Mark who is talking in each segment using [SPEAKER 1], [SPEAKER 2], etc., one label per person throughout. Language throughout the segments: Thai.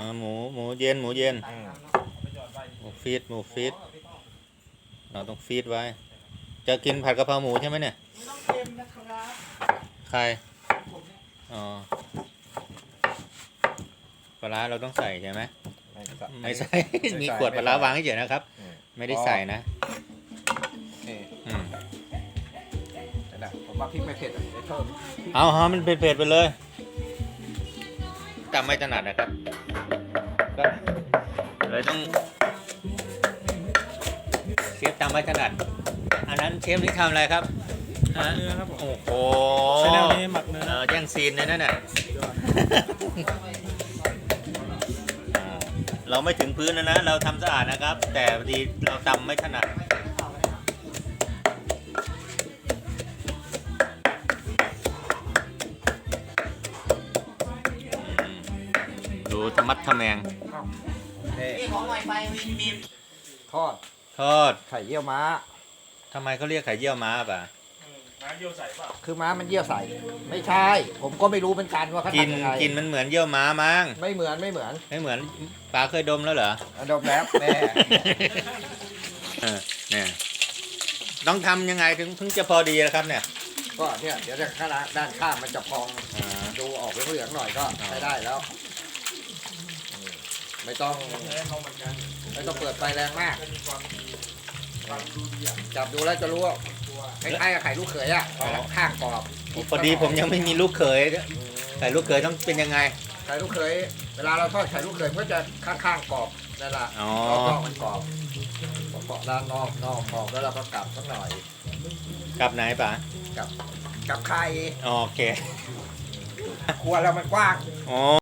[SPEAKER 1] อ่าหมูหมูเย็นหมูเย็น
[SPEAKER 2] อืม
[SPEAKER 1] หมูฟีดหมูฟีดเราต้องฟีดไว้ จะกินผัดกะเพราหมูใช่ไหมเนี่ย
[SPEAKER 3] ไม่ต้องเค็มนะครับ
[SPEAKER 1] ใครอ๋อปลาร้าเราต้องใส่ใช่ไหม
[SPEAKER 2] ไม่ใส่
[SPEAKER 1] ไม่ใส่ มีขวดปลาร้าวางให้เฉยนะครับ
[SPEAKER 2] อืม
[SPEAKER 1] ไม่ได้ใส่นะ
[SPEAKER 2] นี่
[SPEAKER 1] อืม
[SPEAKER 2] นั่นแหละผมว่าพริกไม่เผ็ดอะเดี๋ยวเพิ่ม
[SPEAKER 1] เอาฮะมันเผ็ดๆไปเลยจำไม่ถนัดนะครับ ก็เลยต้องเชฟจำไม่ถนัดอันนั้นเชฟนี่ทำอะไรครับฮะ
[SPEAKER 4] เนื้อครับผม
[SPEAKER 1] โอ้โห
[SPEAKER 4] ชแนลนี้หมักเนื้อ
[SPEAKER 1] เออแย่งซีนเลยนั่นน่ะอ่าเราไม่ถึงพื้นนะนะ เราทำสะอาดนะครับ แต่พอดีเราตำไม่ถนัด ดูธรรมัดทะแมง
[SPEAKER 2] นี่
[SPEAKER 3] นี่ของใหม่ไปมีมี
[SPEAKER 2] ทอด
[SPEAKER 1] ทอด
[SPEAKER 2] ไข่เยี่ยวม้า
[SPEAKER 1] ทำไมเขาเรียกไข่เยี่ยวม้าป่ะ
[SPEAKER 4] น้ำเยี่ยวใส่เปล่า
[SPEAKER 2] คือม้ามันเยี่ยวใส่ ไม่ใช่ ผมก็ไม่รู้เหมือนกันว่าเขา
[SPEAKER 1] กิน
[SPEAKER 2] ทำยังไง
[SPEAKER 1] กินมันเหมือนเยี่ยวม้ามั้ง
[SPEAKER 2] ไม่เหมือนไม่เหมือน
[SPEAKER 1] ไม่เหมือนปลาเคยดมแล้วเหรอ
[SPEAKER 2] อะดมแล้วแม่
[SPEAKER 1] เออเนี่ยต้องทำยังไงถึงถึงจะพอดีนะครับเนี่ย
[SPEAKER 2] ก็เนี่ยเดี๋ยวจะข้างหน้าด้านข้างมันจะพอง
[SPEAKER 1] อ่า
[SPEAKER 2] ดูออกเหลืองๆหน่อยก็
[SPEAKER 1] อ่า
[SPEAKER 2] ใช้ได้แล้วอืม ไม่ต้อง
[SPEAKER 4] เนื้อเขาเหมือนกัน
[SPEAKER 2] ไม่ต้องเปิดไฟแรงมาก
[SPEAKER 4] จะมีความดีความดูดีอะ
[SPEAKER 2] จับดูแล้วจะรู้ว่า
[SPEAKER 4] ตัว
[SPEAKER 2] คล้ายๆกับไข่ลูกเขยอะข้างกรอบ
[SPEAKER 1] พอดีผมยังไม่มีลูกเขยไข่ลูกเขยต้องเป็นยังไง
[SPEAKER 2] ไข่ลูกเขยเวลาเราทอดไข่ลูกเขยมันก็จะข้างๆกรอบนั่นแหละ
[SPEAKER 1] อ๋อ
[SPEAKER 2] รอบๆมันกรอบเกาะด้านนอกนอกกรอบแล้วเราก็กลับสักหน่อย
[SPEAKER 1] กลับไหนป่ะ
[SPEAKER 2] กับกับไข่
[SPEAKER 1] โอเค
[SPEAKER 2] ครัวเรามันกว้าง
[SPEAKER 1] อ๋อ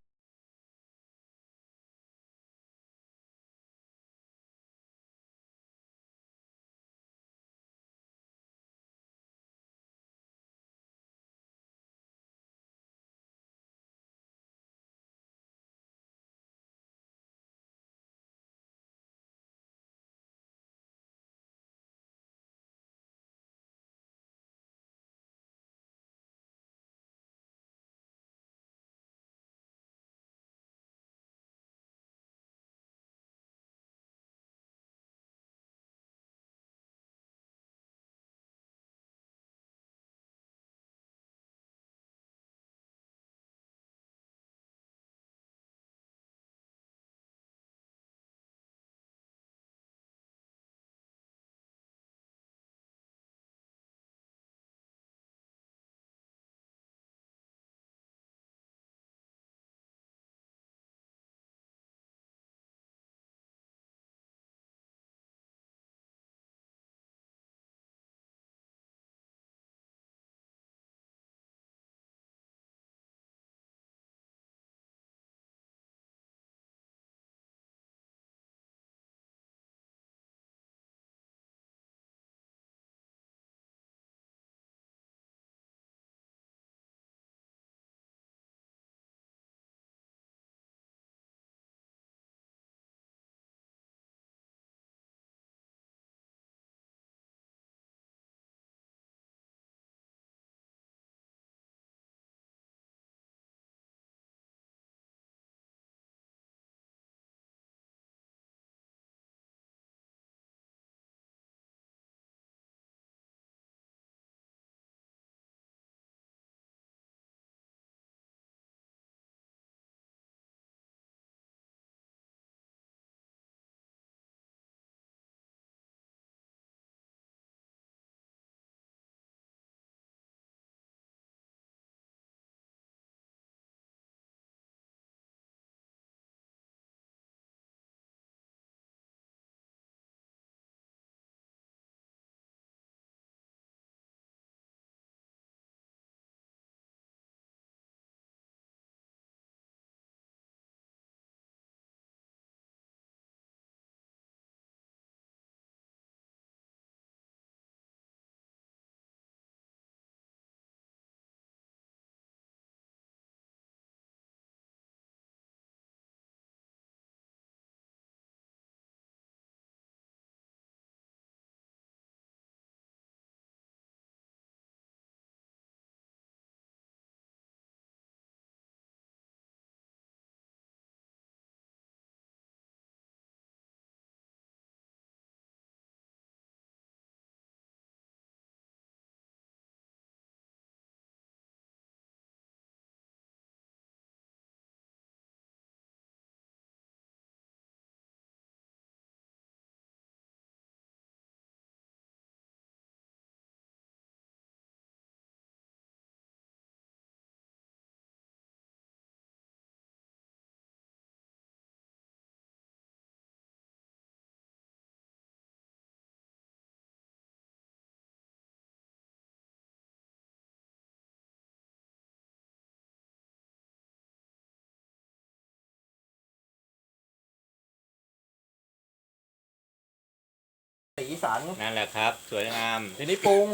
[SPEAKER 2] สีสัน
[SPEAKER 1] นั่นแหละครับ สวยงาม
[SPEAKER 2] ทีนี้ปรุง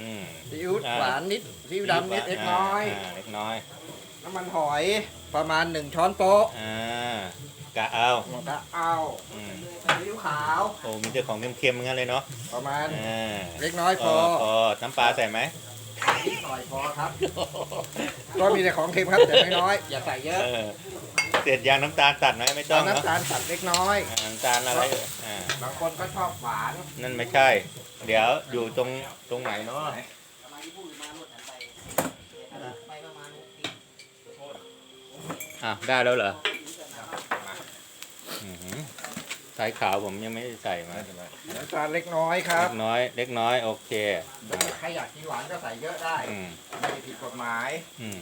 [SPEAKER 1] อืม
[SPEAKER 2] ซีอิ๊ว
[SPEAKER 1] อ่า
[SPEAKER 2] หวานนิดซีอิ๊วดำนิดเล็กน้อยา
[SPEAKER 1] เล็กน้อย
[SPEAKER 2] น้ำมันหอยประมาณหนึ่งช้อนโต๊ะ
[SPEAKER 1] อ่ากะเอา
[SPEAKER 2] แล้วก็เอา
[SPEAKER 1] อืม
[SPEAKER 2] ซีอิ๊วขาว
[SPEAKER 1] โอ้มีแต่ของเค็มๆงั้นเลยเนาะ
[SPEAKER 2] ประมาณ
[SPEAKER 1] อ่า
[SPEAKER 2] เล็กน้อยพอ
[SPEAKER 1] พอน้ำปลาใส่ไหม
[SPEAKER 2] นิดหน่อยพอครับ ก็มีแต่ของเค็มครับแต่น้อยๆอย่าใส่เยอะ
[SPEAKER 1] เออ เสร็จยางน้ำตาลตัดไหมไม่ต้อ
[SPEAKER 2] เอา
[SPEAKER 1] งเนาะ
[SPEAKER 2] น้ำตาลสับเล็กน้อย
[SPEAKER 1] อ่าน้ำตาลอะไรอ่า
[SPEAKER 2] บางคนก็ชอบหวาน
[SPEAKER 1] นั่นไม่ใช่ เดี๋ยวอยู่ตรงตรงไหนเนาะ
[SPEAKER 3] ไปประมาณหกสิบ
[SPEAKER 1] อะได้แล้วเหรออื้อหือสายขาวผมยังไม่ได้ใส่มา
[SPEAKER 2] น้ำตาลเล็กน้อยครับ
[SPEAKER 1] เล็กน้อย เล็กน้อยโอเคอ่า
[SPEAKER 2] ใครอยากกินหวานก็ใส่เยอะได้
[SPEAKER 1] อืม
[SPEAKER 2] ไม่ได้ผิดกฎหมาย
[SPEAKER 1] อืม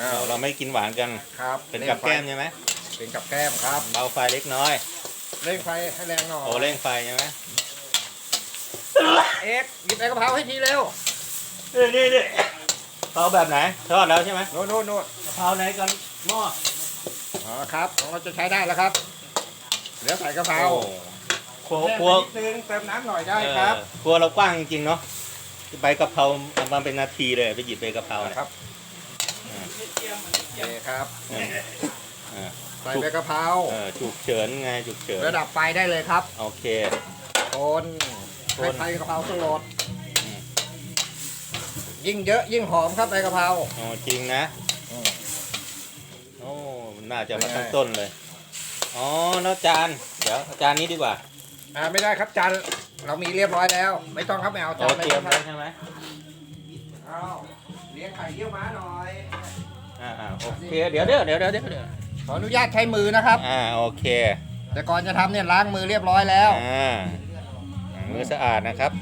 [SPEAKER 2] อ้า
[SPEAKER 1] เรา
[SPEAKER 2] ว
[SPEAKER 1] เราไม่กินหวานกัน
[SPEAKER 2] ครับ
[SPEAKER 1] เป็นกับแก้มใช่ไหม
[SPEAKER 2] เป็นกับแก้มครับ
[SPEAKER 1] เบาไฟเล็กน้อย
[SPEAKER 2] เร่งไฟให้แรงหน่อย
[SPEAKER 1] โอ้เร่งไฟใช่ไหม
[SPEAKER 2] เอ็กซ์หยิบใบกะเพราให้ทีเร็ว
[SPEAKER 1] เอ้ยนี่นี่เผาแบบไหนทอดแล้วใช่ไหม
[SPEAKER 2] โน่นโน่นโน่น
[SPEAKER 1] กะเพราไหนกันหม้อ
[SPEAKER 2] อ๋อครับของเราจะใช้ได้แล้วครับเหลือใส่กะเพรา
[SPEAKER 1] โอ้ครัว
[SPEAKER 2] แค่
[SPEAKER 1] ครัว
[SPEAKER 2] นิดนึงเติมน้ำหน่อยได้ครับ
[SPEAKER 1] เออครัวเรากว้างจริงๆเนาะใบกะเพราเอามาเป็นนาทีเลยไปหยิบใบกะเพราเนี่ย
[SPEAKER 2] ครับ โอเคครับ
[SPEAKER 1] เออเออ
[SPEAKER 2] ใส่ใบกะเพรา
[SPEAKER 1] เออฉุกเฉินไงฉุกเฉิน
[SPEAKER 2] ระดับไฟได้เลยครับ
[SPEAKER 1] โอเค
[SPEAKER 2] คน
[SPEAKER 1] คน
[SPEAKER 2] ให้ไฟกะเพราสลด
[SPEAKER 1] อืม
[SPEAKER 2] ยิ่งเยอะยิ่งหอมครับใบกะเพรา
[SPEAKER 1] โอ้จริงนะ
[SPEAKER 2] อืม
[SPEAKER 1] โอ้น่าจะมา
[SPEAKER 2] เป็นไง
[SPEAKER 1] ตั้งต้นเลยอ๋อแล้วจานเดี๋ยวเอาจานนี้ดีกว่า
[SPEAKER 2] อ่าไม่ได้ครับจานเรามีเรียบร้อยแล้ว ไม่ต้องครับไม่เอา
[SPEAKER 1] โอ้
[SPEAKER 2] จาน
[SPEAKER 1] เตรียม
[SPEAKER 2] ค
[SPEAKER 1] ไว้
[SPEAKER 2] รับ
[SPEAKER 1] ใช่ไหม
[SPEAKER 2] เอาเลี้ยงไข่เยี่ยวม้าหน่อย
[SPEAKER 1] อ่าอ่าโอเคเดี๋ยวเดี๋ยวเดี๋ยวเดี๋ยวเดี๋ยว
[SPEAKER 2] ขออนุญาตใช้มือนะครับ
[SPEAKER 1] อ่าโอเค
[SPEAKER 2] แต่ก่อนจะทำเนี่ยล้างมือเรียบร้อยแล้ว
[SPEAKER 1] อ่ามือสะอาดนะครับ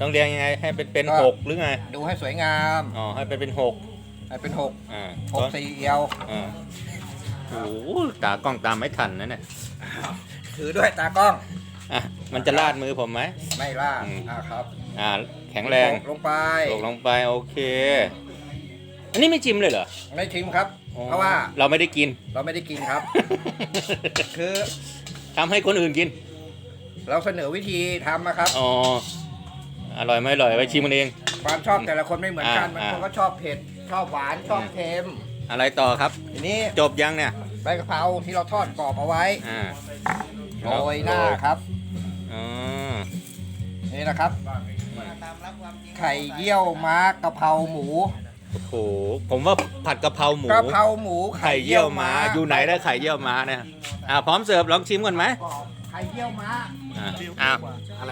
[SPEAKER 1] ต้องเรียงยังไงให้เป็นเป็น
[SPEAKER 2] ก็
[SPEAKER 1] หกหรือไง
[SPEAKER 2] ดูให้สวยงาม
[SPEAKER 1] อ๋อให้เป็นเป็นหก
[SPEAKER 2] ให้เป็นหก
[SPEAKER 1] อ่า
[SPEAKER 2] หกสี่เอียว
[SPEAKER 1] อ่าโอ้โหตากล้องตามไม่ทันนะเนี่ย
[SPEAKER 2] ถือด้วยตากล้อง
[SPEAKER 1] อะมันจะลาดมือผมไหม
[SPEAKER 2] ไม่ล่า
[SPEAKER 1] อืม
[SPEAKER 2] อ่าครับ
[SPEAKER 1] อ่าแข็งแรง
[SPEAKER 2] ลงไป
[SPEAKER 1] ตกลงไปโอเค อันนี้ไม่จิ้มเลยเหรอ
[SPEAKER 2] ไม่ชิมครับ
[SPEAKER 1] อ๋อ
[SPEAKER 2] เพราะว่า
[SPEAKER 1] เราไม่ได้กิน
[SPEAKER 2] เราไม่ได้กินครับ คือ
[SPEAKER 1] ทำให้คนอื่นกิน
[SPEAKER 2] เราเสนอวิธีทำนะครับ
[SPEAKER 1] อ๋อ อร่อยไม่อร่อยไปชิมกันเอง
[SPEAKER 2] ความชอบแต่ละคนไม่เหมือนกัน
[SPEAKER 1] อ่า
[SPEAKER 2] บางคนก็ชอบเผ็ด ชอบหวาน ชอบเค็ม
[SPEAKER 1] อะไรต่อครับ
[SPEAKER 2] ทีนี้
[SPEAKER 1] จบยังเนี่ย
[SPEAKER 2] ใบกะเพราที่เราทอดกรอบเอาไว้
[SPEAKER 1] อ่า
[SPEAKER 2] โรยหน้าครับ
[SPEAKER 1] อ๋อ
[SPEAKER 2] นี่นะครับ
[SPEAKER 3] มาตามรับความจริง
[SPEAKER 2] ไข่เยี่ยวม้ากะเพราหมู
[SPEAKER 1] โอ้โหผมว่าผัดกะเพราหมู
[SPEAKER 2] กะเพราหมู
[SPEAKER 1] ไข่เยี่ยวม้าอยู่ไหนได้ไข่เยี่ยวม้าเนี่ยอ่าพร้อมเสิร์ฟลองชิมก่อนไหม
[SPEAKER 2] กรอบไข่เยี่ยวม้า
[SPEAKER 1] อ่าอ้าว
[SPEAKER 2] อะไร